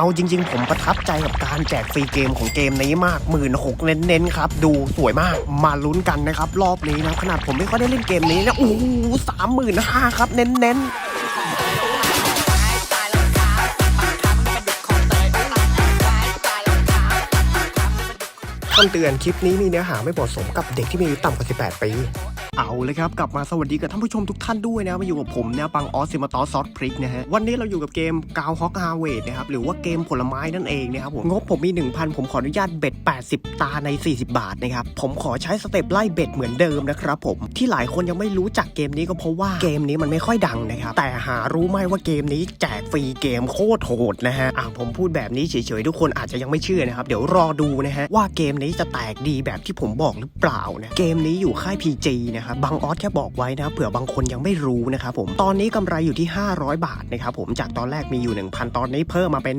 เอาจริง ๆ ผมประทับใจกับการแจกฟรีเกมของเกมนี้มากหมื่นหกเน้นๆครับดูสวยมากมาลุ้นกันนะครับ รอบนี้นะขนาดผมไม่ค่อยได้เล่นเกมนี้นะโอ้โหสามหมื่นห้าครับเน้นๆคำเตือนคลิปนี้มีเนื้อหาไม่เหมาะสมกับเด็กที่มีอายุต่ำกว่า 18 ปี เอาเลยครับ กลับมาสวัสดีกับท่านผู้ชมทุกท่านด้วยนะมาอยู่กับผมเนี่ยปังออสซิมาตอซอสพริกนะฮะวันนี้เราอยู่กับเกมกาวฮอกฮาเวดนะครับหรือว่าเกมผลไม้นั่นเองนะครับผมงบผมมี 1,000 ผมขออนุญาตเบ็ด 80 ตาใน 40 บาทนะครับผมขอใช้สเต็ปไล่เบ็ดเหมือนเดิมนะครับผมที่หลายคนยังไม่รู้จักเกมนี้ก็เพราะว่าเกมนี้มันไม่ค่อยดังนะครับแต่หารู้ไหมว่าเกมนี้แจกฟรีเกมโคตรโหดนะฮะอะผมพูดแบบนี้เฉยๆทุกคนอาจจะยังไม่เชื่อนะครับเดี๋ยวรอดูนะฮะว่าเกมนี้จะแตกดีแบบที่ผมบอกหรือเปล่านะเกมนี้อยู่ค่าย PG นะครับบางออสแค่บอกไว้นะครับเผื่อบางคนยังไม่รู้นะครับผมตอนนี้กำไรอยู่ที่ 500 บาทนะครับผมจากตอนแรกมีอยู่ 1,000 ตอนนี้เพิ่มมาเป็น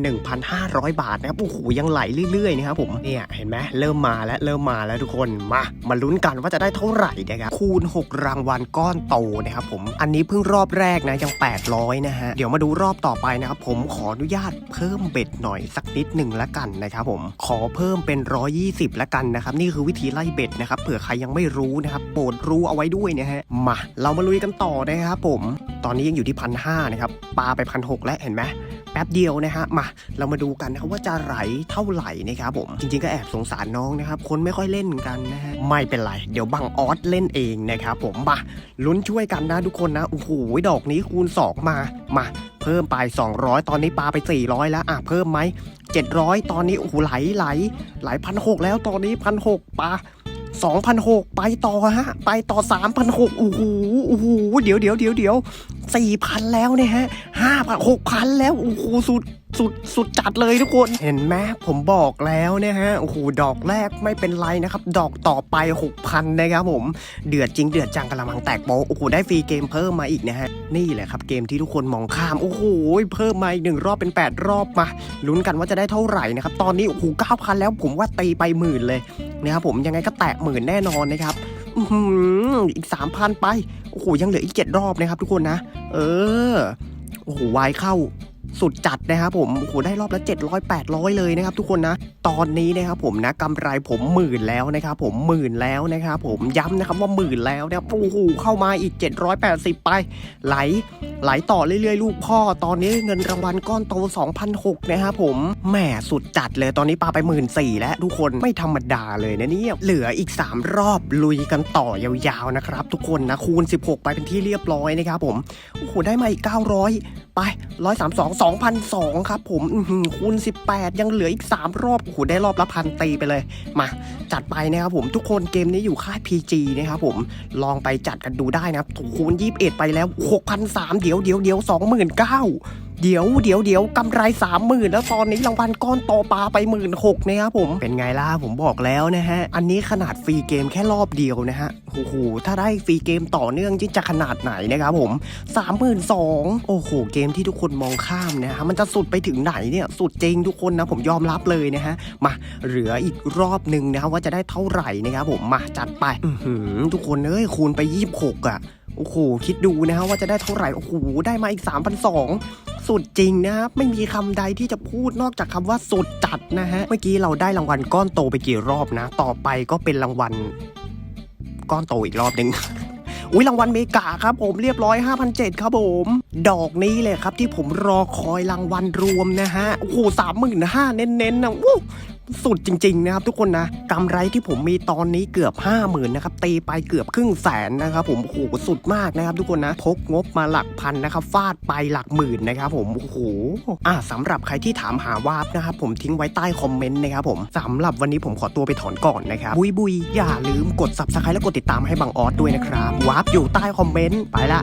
1,500 บาทนะครับโอ้โหยังไหลเรื่อยๆนะครับผมเนี่ยเห็นไหมเริ่มมาแล้วเริ่มมาแล้วทุกคนมามาลุ้นกันว่าจะได้เท่าไหร่นะครับคูณ 6 รางวัลก้อนโตนะครับผมอันนี้เพิ่งรอบแรกนะยัง 800 นะฮะเดี๋ยวมาดูรอบต่อไปนะครับผมขออนุญาตเพิ่มเบ็ดหน่อยสักนิดหนึ่งละกันนะครับผมขอเพิ่มเป็น 120ละกันนะครับนี่คือวิธีไล่เบ็ดนะครับเผื่อใครยังไม่รู้นะครับโปรดรู้เอาไว้ด้วยนะฮะ มา เรามาลุยกันต่อนะครับผม ตอนนี้ยังอยู่ที่พันห้านะครับ ปลาไปพันหแล้วเห็นไหมแป๊บเดียวนะฮะ มา เรามาดูกันนะครับว่าจะไหลเท่าไหร่นะครับผม จริงๆก็แอบสงสารน้องนะครับ คนไม่ค่อยเล่นกันนะฮะ ไม่เป็นไร เดี๋ยวบังออสเล่นเองนะครับผม มา ลุ้นช่วยกันนะทุกคนนะ โอ้โห ดอกนี้คูณ 2 มา มา เพิ่มไป 200 ตอนนี้ปลาไป 400 แล้ว อะ เพิ่มไหม700 ตอนนี้ โอ้โห ไหล ไหล ไหลพันหแล้ว ตอนนี้พันหปลา 2,006 ไปต่อฮะ ไปต่อ 3,006โอ้โหโอ้โหเดี๋ยวเดี๋ยวเดี๋ยวเดี๋ยว4,000แล้วเนี่ยฮะ5,000 6,000แล้วโอ้โหสุดสุดสุดจัดเลยทุกคนเห็นไหมผมบอกแล้วเนี่ยฮะโอ้โหดอกแรกไม่เป็นไรนะครับ ดอกต่อไป6,000นะครับผม เดือดจริงเดือดจังกระมังแตกโปโอ้โหได้ฟรีเกมเพิ่มมาอีกนะฮะนี่แหละครับเกมที่ทุกคนมองข้ามโอ้โหเพิ่มมาอีกหนึ่งรอบเป็น 8 รอบมาลุ้นกันว่าจะได้เท่าไหร่นะครับตอนนี้โอ้โห9,000แล้วผมว่าตีไปหมื่นเลย นะครับผมยังไงก็แตะหมื่นแน่นอนนะครับอื้อหืออีก3,000ไป โอ้โห ยังเหลืออีก7รอบนะครับทุกคนนะ เออ โอ้โห วายเข้าสุดจัดนะครับผม โอ้โห ได้รอบละ700 800 เลยนะครับทุกคนนะ ตอนนี้นะครับผมนะกำไรผมหมื่นแล้วนะครับผมหมื่นแล้วนะครับผมย้ำนะครับว่าหมื่นแล้วนะครับโอ้โห เข้ามาอีก 780 ไป ไหล ไหลต่อเรื่อยๆ ลูกพ่อ ตอนนี้เงินรางวัลก้อนโต2,006นะครับผมแหมสุดจัดเลยตอนนี้ปาไปหมื่นสี่แล้วทุกคนไม่ธรรมดาเลยนะเนี่ยเหลืออีก 3 รอบลุยกันต่อยาวๆนะครับ ทุกคนนะคูณ 16 ไปเป็นที่เรียบร้อยนะครับผมโอ้โหได้มาอีก 900 ไป 132 2,002ครับผมอื้อหือคูณ 18 ยังเหลืออีก 3 รอบโอ้โหได้รอบละพันตีไปเลย มา จัดไปนะครับผมทุกคนเกมนี้อยู่ค่าย PG นะครับผมลองไปจัดกันดูได้นะครับคูณ 21 ไปแล้ว6,003เดี๋ยวเดี๋ยวเดี๋ยว29,000เก้าเดี๋ยวเดี๋ยวเดี๋ยวกำไร30,000แล้วตอนนี้รางวัลก้อนโตปลาไป1 6 0 0นหกนะครับผมเป็นไงล่ะผมบอกแล้วนะฮะ อันนี้ขนาดฟรีเกมแค่รอบเดียวนะฮะโอ้โหถ้าได้ฟรีเกมต่อเนื่องจะขนาดไหนนะครับผม32,000โอ้โหเกมที่ทุกคนมองข้ามนะฮะมันจะสุดไปถึงไหนเนี่ยสุดจริงทุกคนนะผมยอมรับเลยนะฮะมาเหลืออีกรอบหนึ่งนะครับว่าจะได้เท่าไหร่นะครับผมมาจัดไปทุกคนเอ้ยคูณไป26อะ โอ้โห คิดดูนะฮะว่าจะได้เท่าไหร่ โอ้โห ได้มาอีก 3,200สุดจริงนะครับ ไม่มีคำใดที่จะพูดนอกจากคำว่าสุดจัดนะฮะ เมื่อกี้เราได้รางวัลก้อนโตไปกี่รอบนะ ต่อไปก็เป็นรางวัล ก้อนโตอีกรอบหนึ่งอุ้ยรางวัลเมกาครับผมเรียบร้อย 5,007ครับผม ดอกนี้เลยครับที่ผมรอคอยรางวัลรวมนะฮะ โอ้โหสามหมื่นห้าเน้นๆนะวู้ สุดจริงๆนะครับทุกคนนะกำไรที่ผมมีตอนนี้เกือบ 5 0,000นะครับตีไปเกือบครึ่งแสนนะครับผมโอ้โหสุดมากนะครับทุกคนนะพกงบมาหลักพันนะครับฟาดไปหลักหมื่นนะครับผมโอ้โหอะสำหรับใครที่ถามหาวาร์ปนะครับผมทิ้งไว้ใต้คอมเมนต์นะครับผมสำหรับวันนี้ผมขอตัวไปถอนก่อนนะครับบุยบุยอย่าลืมกด subscribe และกดติดตามให้บังออสด้วยนะครับวาร์ปอยู่ใต้คอมเมนต์ไปละ